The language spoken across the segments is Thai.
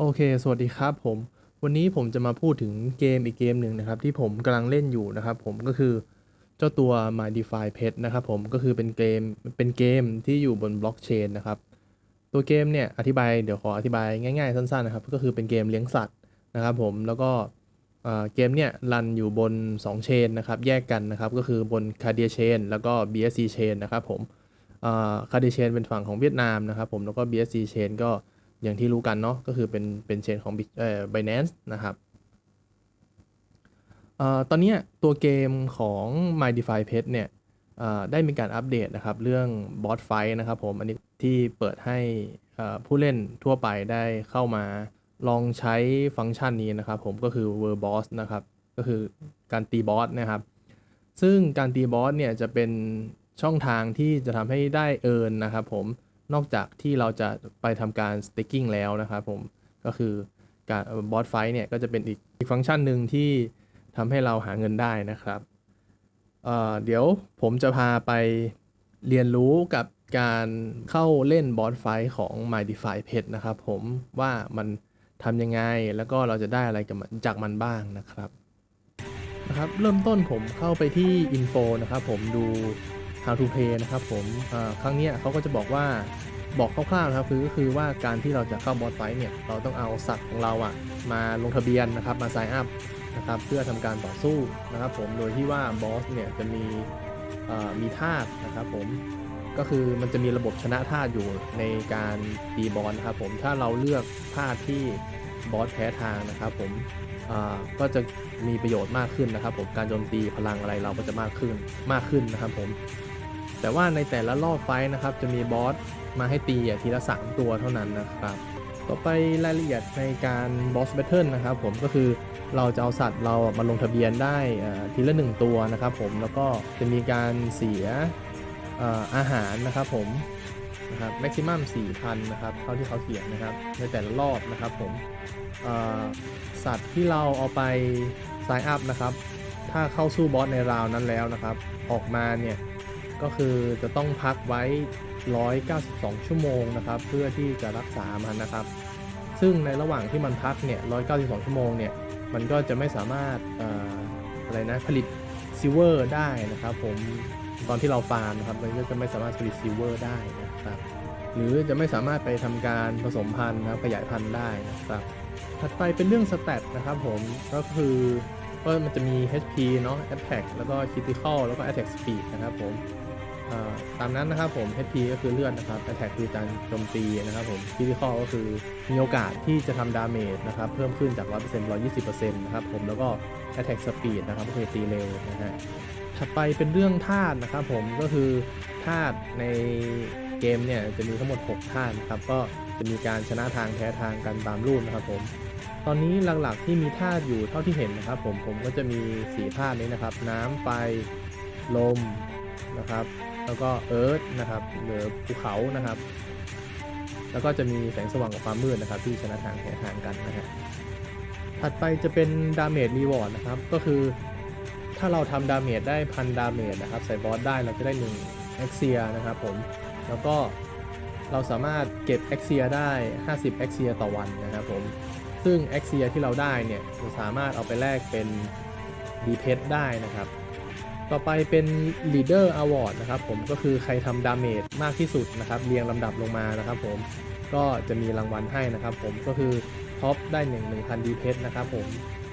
โอเค สวัสดีครับผม วันนี้ผมจะมาพูดถึงเกมอีกเกมหนึ่งนะครับ ที่ผมกำลังเล่นอยู่นะครับผมก็คือเจ้าตัว My DeFi Pet นะครับผมก็คือเป็นเกมเป็นเกมที่อยู่บนบล็อกเชนนะครับ ตัวเกมเนี่ยอธิบายเดี๋ยวขออธิบายง่ายๆ สั้นๆนะครับ ก็คือเป็นเกมเลี้ยงสัตว์นะครับผมแล้วก็เเกมเนี่ยรันอยู่บน 2 เชนนะครับ แยกกันนะครับ ก็คือบน Cardia Chain แล้วก็ BSC Chain นะครับผมคาร์ดิเชนเป็นฝั่งของเวียดนามนะครับผมแล้วก็ BSC Chain ก็ อย่างที่รู้กันเนาะก็คือเป็นเป็นเชนของ Bit- เอ่อ Binance นะครับออตอนนี้ตัวเกมของ My DeFi Pet เนี่ยได้มีการอัปเดตนะครับ เรื่องบอสไฟนะครับผม อันนี้ที่เปิดให้ผู้เล่นทั่วไปได้เข้ามาลองใช้ฟังก์ชันนี้นะครับผมก็คือ World Boss นะครับ ก็คือการตีบอสนะครับ ซึ่งการตีบอสเนี่ยจะเป็นช่องทางที่จะทำให้ได้เอิร์นนะครับผม นอกจากที่เราจะไปทำการ staking แล้วนะครับผมก็คือการบอสไฟเนี่ยก็จะเป็นอีกอีกฟังก์ชันหนึ่งที่ทำให้เราหาเงินได้นะครับเเดี๋ยวผมจะพาไปเรียนรู้กับการเข้าเล่นบอสไฟของ My DeFi Pet นะครับผมว่ามันทำยังไงแล้วก็เราจะได้อะไรกับจากมันบ้างนะครับนะครับ เริ่มต้นผมเข้าไปที่ info นะครับผมดู how to play นะครับผมอ่าครั้งนี้เขาก็จะบอกว่าบอกคร่าวๆนะครับคือก็คือว่าการที่เราจะเข้าบอสไฟเนี่ยเราต้องเอาสัตว์ของเราอะมาลงทะเบียนนะครับมา sign up นะครับเพื่อทำการต่อสู้นะครับผมโดยที่ว่าบอสเนี่ยจะมีมีธาตุนะครับผมก็คือมันจะมีระบบชนะธาตุอยู่ในการตีบอสนะครับผมถ้าเราเลือกธาตุที่บอสแพ้ทางนะครับผมก็จะมีประโยชน์มากขึ้นนะครับผมการโจมตีพลังอะไรเราก็จะมากขึ้นมากขึ้นนะครับผม แต่ว่าในแต่ละรอบไฟท์นะครับจะมีบอสมาให้ตีทีละ 3 ตัวเท่านั้นนะครับต่อไปรายละเอียดในการบอสแบทเทิลนะครับผมก็คือเราจะเอาสัตว์เรามาลงทะเบียนได้ทีละ 1 ตัวนะครับผมแล้วก็จะมีการเสียอาอาหารนะครับผมนะครับแม็กซิมัม4,000นะครับเท่าที่เขาเขียนนะครับในแต่ละรอบนะครับผมสัตว์ที่เราเอาไป sign up นะครับ ถ้าเข้าสู้บอสในราวนั้นแล้วนะครับ ออกมาเนี่ย ก็คือจะต้องพักไว้ 192 ชั่วโมงนะครับ เพื่อที่จะรักษามันนะครับ ซึ่งในระหว่างที่มันพักเนี่ย 192 ชั่วโมงเนี่ย มันก็จะไม่สามารถอออะไรนะ ผลิตซิเวอร์ได้นะครับ ผมตอนที่เราฟาร์มนะครับ มันก็จะไม่สามารถผลิตซิเวอร์ได้นะครับ หรือจะไม่สามารถไปทำการผสมพันธุ์นะครับขยายพันธุ์ได้นะครับ ถัดไปเป็นเรื่องสเตตนะครับผม ก็คือก็มันจะมี HP เนาะ Attack แล้วก็ Critical แล้วก็ Attack Speed นะครับผม ตามนั้นนะครับผม HP ก็คือเลือดนะครับ Attack คือการโจมตีนะครับผม Critical ก็คือมีโอกาสที่จะทำดาเมจนะครับ เพิ่มขึ้นจาก 100% 120%นะครับผม แล้วก็ Attack Speed นะครับก็คือตีเร็วนะฮะ ถัดไปเป็นเรื่องธาตุนะครับผม ก็คือธาตุในเกมเนี่ยจะมีทั้งหมด 6 ธาตุนะครับ ก็จะมีการชนะทางแพ้ทางกันตามรูปนะครับผม ตอนนี้หลักๆที่มีธาตุอยู่เท่าที่เห็นนะครับผม ผมก็จะมีสีธาตุนี้นะครับ น้ำ ไฟ ลม นะครับ แล้วก็เอิร์ธนะครับหรือภูเขานะครับ แล้วก็จะมีแสงสว่างกับความมืดนะครับ ที่ชนะทางแพ้ทางกันนะฮะถัดไปจะเป็นดาเมจรีวอร์ดนะครับ ก็คือถ้าเราทำดาเมจได้พันดาเมจนะครับ ใส่บอสได้เราจะได้1เอ็กเซียนะครับผม แล้วก็เราสามารถเก็บเอ็กเซียได้ 50เอ็กเซียต่อวันนะครับผม ซึ่ง a x i a ที่เราได้เนี่ยเราสามารถเอาไปแลกเป็น d p e t ได้นะครับ ต่อไปเป็น Leader Award นะครับผมก็คือใครทำดาเมจมากที่สุดนะครับเรียงลำดับลงมานะครับผมก็จะมีรางวัลให้นะครับผมก็คือท็อปได้ 1 1,000 d p e t นะครับผม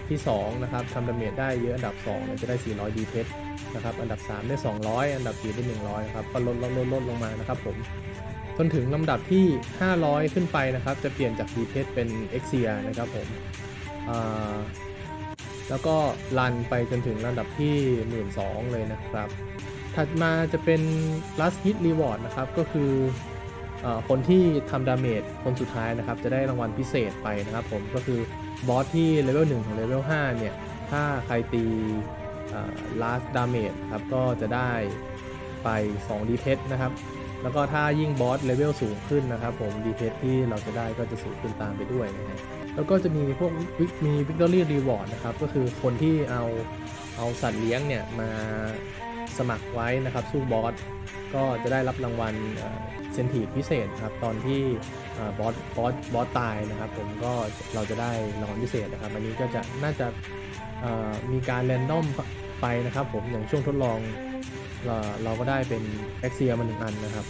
ที่2นะครับทำดาเมจได้เยอะอันดับ2เนี่ยจะได้ 400 d p e t นะครับอันดับ 3 ได้ 200 อันดับ 4 ได้ 100นะครับก็ลดลดลดลดลงมานะครับผมจนถึงลำดับที่ 500 ขึ้นไปนะครับจะเปลี่ยนจาก d p e t เป็น x i a นะครับผมอ่า แล้วก็รันไปจนถึงลำดับที่ 12,000 เลยนะครับ ถัดมาจะเป็น last hit reward นะครับ ก็คืออคนที่ทำดาเมจคนสุดท้ายนะครับ จะได้รางวัลพิเศษไปนะครับผม ก็คือบอสที่เลเวล1ถึงเลเวล5เนี่ย ถ้าใครตี last damage ครับ ก็จะได้ไป2 d p e t นะครับ แล้วก็ถ้ายิ่งบอสเลเวลสูงขึ้นนะครับผมดีเพที่เราจะได้ก็จะสูงขึ้นตามไปด้วยนะฮะแล้วก็จะมีพวกวิมีวิกตอรี่รีวอร์ดนะครับก็คือคนที่เอาเอาสัตว์เลี้ยงเนี่ยมาสมัครไว้นะครับสู้บอสก็จะได้รับรางวัลเซนทีพิเศษครับตอนที่บอสบอสบอสตายนะครับ ผมก็เราจะได้รางวัลพิเศษนะครับอันนี้ก็จะน่าจะมีการแรนดอมไปนะครับผมอย่างช่วงทดลอง เราเราก็ได้เป็นเอ็กเซียมาหนึ่งอันนะครับ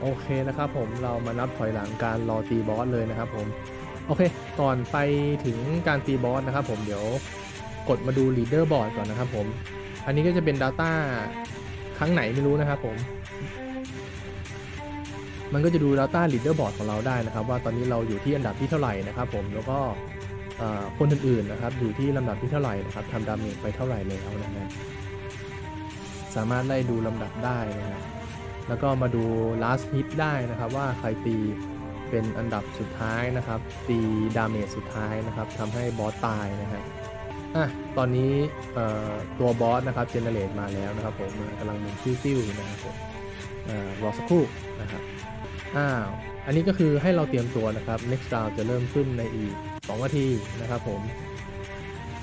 โอเคนะครับผมเรามานับถอยหลังการรอตีบอสเลยนะครับผมโอเค ก่อนไปถึงการตีบอสนะครับผมเดี๋ยวกดมาดู leader board ก่อนนะครับผม อันนี้ก็จะเป็น Data ครั้งไหนไม่รู้นะครับผม มันก็จะดู Data Leaderboard ของเราได้นะครับ ว่าตอนนี้เราอยู่ที่อันดับที่เท่าไหร่นะครับผมแล้วก็คนอื่นๆนะครับอยู่ที่ลำดับที่เท่าไหร่นะครับทำดาเมจไปเท่าไหร่แล้วนะฮะ สามารถไล่ดูลำดับได้นะครับแล้วก็มาดู last hit ได้นะครับ ว่าใครตีเป็นอันดับสุดท้ายนะครับ ตีดาเมจสุดท้ายนะครับทำให้บอสตายนะฮะอะตอนนี้ตัวบอสนะครับเจเนเรตมาแล้วนะครับผมกำลังมุนติ้วๆอยู่นะครับผมรอสักครู่นะครับอ้าวอันนี้ก็คือให้เราเตรียมตัวนะครับ next round จะเริ่มขึ้นในอีก 2 นาทีนะครับผม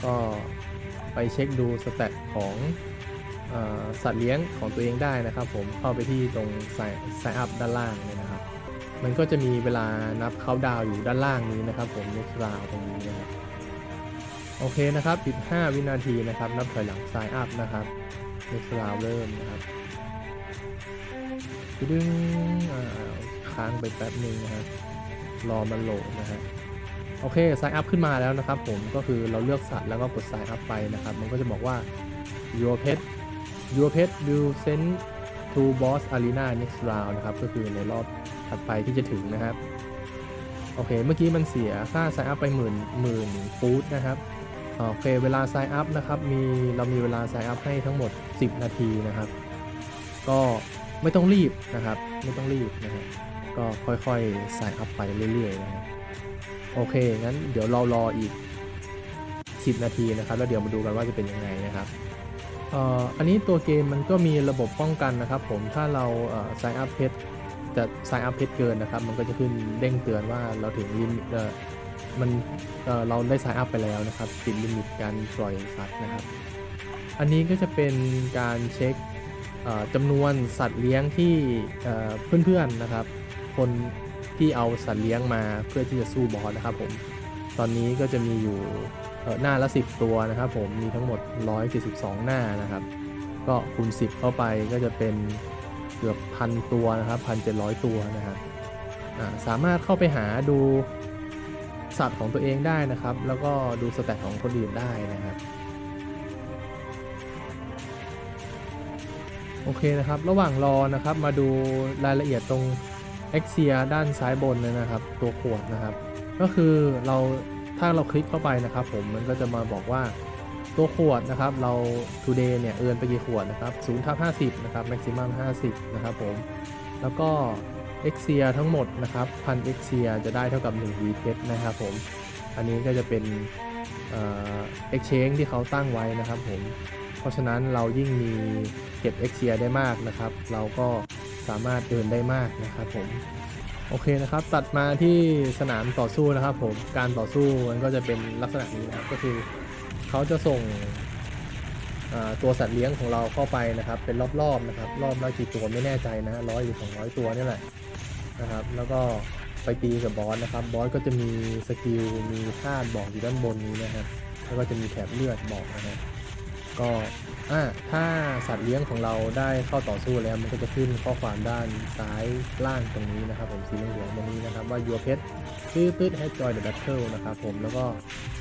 ก็ไปเช็คดูสแตทของ สัตว์เลี้ยงของตัวเองได้นะครับ ผมเข้าไปที่ตรง sign sign up ด้านล่างเนี่ยนะครับ มันก็จะมีเวลานับเขาดาวอยู่ด้านล่างนี้นะครับ ผม next round ตรงนี้นะครับโอเคนะครับอีก5วินาทีนะครับ นับถอยหลัง sign up นะครับ next round เริ่มนะครับดึงค้างไปแป๊บหนึ่งนะครับรอมันโหลดนะฮะโอเค sign up ขึ้นมาแล้วนะครับ ผมก็คือเราเลือกสัตว์แล้วก็กด sign up ไปนะครับ มันก็จะบอกว่า your pet your pet will send to boss arena next round นะครับ ก็คือในรอบถัดไปที่จะถึงนะครับ โอเค เมื่อกี้มันเสียค่า sign up ไปหมื่นหมื่นฟูดนะครับ โอเค เวลา sign up นะครับ มีเรามีเวลา sign up ให้ทั้งหมด 10 นาทีนะครับ ก็ไม่ต้องรีบนะครับ ไม่ต้องรีบนะฮะก็ค่อยๆ sign up ไปเรื่อยๆนะฮะโอเค งั้นเดี๋ยวเรารออีก 10 นาทีนะครับ แล้วเดี๋ยวมาดูกันว่าจะเป็นยังไงนะครับ อันนี้ตัวเกมมันก็มีระบบป้องกันนะครับ ผมถ้าเราเอ่อ sign up เพชรจะ sign up เพชรเกินนะครับ มันก็จะขึ้นเด้งเตือนว่าเราถึงลิมิตเอ่อมันเเราได้ sign up ไปแล้วนะครับติดลิมิตการปล่อยสัตว์นะครับ อันนี้ก็จะเป็นการเช็คจำนวนสัตว์เลี้ยงที่เพื่อนๆนะครับ คนที่เอาสัตว์เลี้ยงมาเพื่อที่จะสู้บอสนะครับผมตอนนี้ก็จะมีอยู่ หน้าละ 10 ตัวนะครับผมมีทั้งหมด 172 หน้านะครับ ก็คูณ 10 เข้าไปก็จะเป็นเกือบพันตัวนะครับ1,700ตัวนะครับสามารถเข้าไปหาดูสัตว์ของตัวเองได้นะครับ แล้วก็ดูสแตทของคนอื่นได้นะครับโอเคนะครับ ระหว่างรอนะครับมาดูรายละเอียดตรง e x i a ด้านซ้ายบนเลยนะครับ ตัวขวดนะครับ ก็คือเรา ถ้าเราคลิกเข้าไปนะครับผมมันก็จะมาบอกว่าตัวขวดนะครับเรา today เนี่ยเอินไปกี่ขวดนะครับ0ทับ50นะครับ maximum 50 นะครับผม แล้วก็ e x i a ทั้งหมดนะครับพัน e x i a จะได้เท่ากับ1 v t นะครับผม อันนี้ก็จะเป็นเอ่อ exchange ที่เขาตั้งไว้นะครับผม เพราะฉะนั้นเรายิ่งมีเก็บ x อ r ได้มากนะครับ เราก็สามารถเดินได้มากนะครับผม โอเคนะครับ ตัดมาที่สนามต่อสู้นะครับผมการต่อสู้มันก็จะเป็นลักษณะนี้นะครับก็คือเขาจะส่งตัวสัตว์เลี้ยงของเราเข้าไปนะครับ เป็นรอบๆนะครับ รอบละกี่ตัวไม่แน่ใจนะร้อยหรือสองร้อยตัวนี่แหละนะครับ แล้วก็ไปตีกับบอสนะครับบอสก็จะมีสกิลมีธาตุบอกอยู่ด้านบนนี้นะครับแล้วก็จะมีแถบเลือดบอกนะครับก็ อ่าถ้าสัตว์เลี้ยงของเราได้เข้าต่อสู้แล้วมันก็จะขึ้นข้อความด้านซ้ายล่างตรงนี้นะครับ ผมสีเหลืองๆตรงนี้นะครับว่า your pet ตื้อตื้อ has joined the battle นะครับผมแล้วก็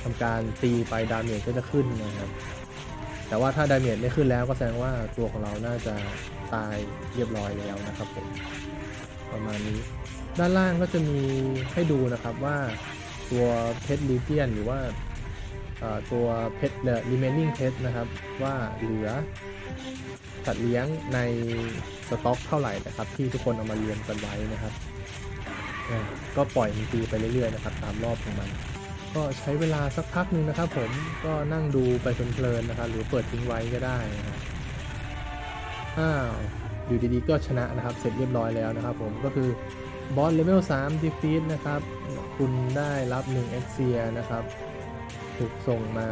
ทำการตีไปดาเมจก็จะขึ้นนะครับ แต่ว่าถ้าดาเมจไม่ขึ้นแล้วก็แสดงว่าตัวของเราน่าจะตายเรียบร้อยแล้วนะครับผมประมาณนี้ ด้านล่างก็จะมีให้ดูนะครับว่าตัวเพชรลีเจียนหรือว่า ตัวเพชร remaining pet นะครับ ว่าเหลือสัตว์เลี้ยงในสต็อกเท่าไหร่นะครับ ที่ทุกคนเอามารวมกันไว้นะครับ ก็ปล่อยมันตีไปเรื่อยๆนะครับ ตามรอบของมัน ก็ใช้เวลาสักพักหนึ่งนะครับ ผมก็นั่งดูไปเพลินๆนะครับ หรือเปิดทิ้งไว้ก็ได้นะครับอ้าวอยู่ดีๆก็ชนะนะครับ เสร็จเรียบร้อยแล้วนะครับ ผมก็คือบอสเลเวล3 defeat นะครับ คุณได้รับ1 e x i a นะครับ ถูกส่งมา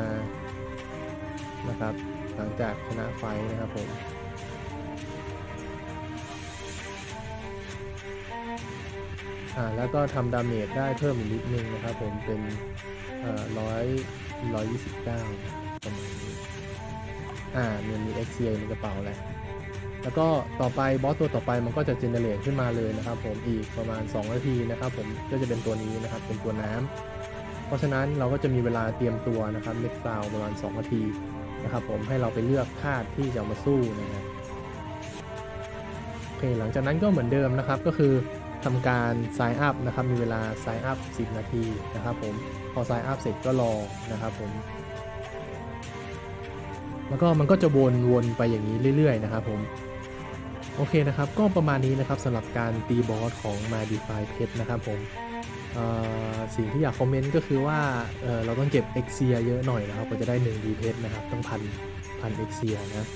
นะครับ หลังจากชนะไฟนะครับผมอ่าแล้วก็ทำดาเมจได้เพิ่มอีกนิดนึงนะครับผมเป็นร้อยร้อยยี่สิบเก้าประมาณนี้อ่ามันมีเอ็กซียในกระเป๋าแหละแล้วก็ต่อไปบอสตัวต่อไปมันก็จะเจเนเรตขึ้นมาเลยนะครับผมอีกประมาณ 2 นาทีนะครับผมก็จะเป็นตัวนี้นะครับเป็นตัวน้ำ เพราะฉะนั้นเราก็จะมีเวลาเตรียมตัวนะครับเล็กกราวประมาณ2นาทีนะครับผมให้เราไปเลือกธาตุที่จะเอามาสู้นะครับโอเคหลังจากนั้นก็เหมือนเดิมนะครับก็คือทำการ sign up นะครับมีเวลา sign up 10 นาทีนะครับผมพอ sign up เสร็จก็รอนะครับผมแล้วก็มันก็จะวนวนไปอย่างนี้เรื่อย ๆ นะครับผมโอเคนะครับ ก็ประมาณนี้นะครับสำหรับการตีบอสของ My DeFi Pet นะครับผม สิ่งที่อยากคอมเมนต์ก็คือว่าเเราต้องเก็บ e x เ i ียเยอะหน่อยนะครับกว่าจะได้1 d ีเพชนะครับต้องพันพัน e x เ i ียนะ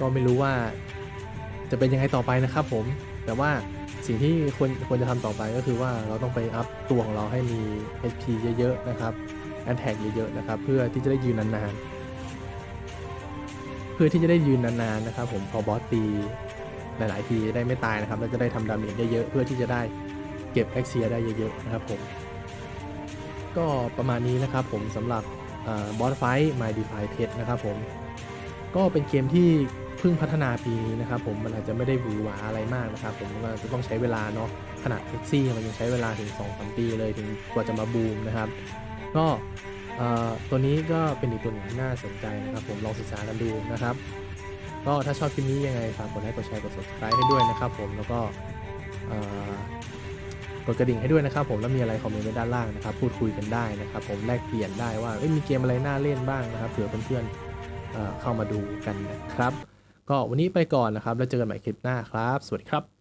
ก็ไม่รู้ว่าจะเป็นยังไงต่อไปนะครับผม แต่ว่าสิ่งที่ควรควรจะทำต่อไปก็คือว่าเราต้องไปอัพตัวของเราให้มี HP เยอะๆนะครับ a t t a c k เยอะๆนะครับ เพื่อที่จะได้ยืนนานๆ เพื่อที่จะได้ยืนนานๆนะครับผมพอบอสตี หลาย ๆ ทีได้ไม่ตายนะครับแล้วจะได้ทำดาเมจเยอะๆเพื่อที่จะได้เก็บแอคเซียได้เยอะๆนะครับผมก็ประมาณนี้นะครับผมสำหรับบอสไฟท์ My Defy Pet นะครับผมก็เป็นเกมที่เพิ่งพัฒนาปีนี้นะครับผมมันอาจจะไม่ได้หวือหวาอะไรมากนะครับผมมันจะต้องใช้เวลาเนาะขนาดเท็กซี่มันยังใช้เวลาถึง2อสปีเลยถึงกว่าจะมาบูมนะครับก็ตัวนี้ก็เป็นอีกตัวหนึ่งที่น่าสนใจนะครับผมลองศึกษากันดูนะครับ ก็ถ้าชอบคลิปนี้ยังไงฝากกดไลค์กดแชร์กด subscribe ให้ด้วยนะครับผมแล้วก็กดกระดิ่งให้ด้วยนะครับผมแล้วมีอะไรคอมเมนต์ไว้ด้านล่างนะครับพูดคุยกันได้นะครับผมแลกเปลี่ยนได้ว่ามีเกมอะไรน่าเล่นบ้างนะครับเผื่อเพื่อนๆเข้ามาดูกันนะครับ ก็วันนี้ไปก่อนนะครับแล้วเจอกันใหม่คลิปหน้าครับ สวัสดีครับ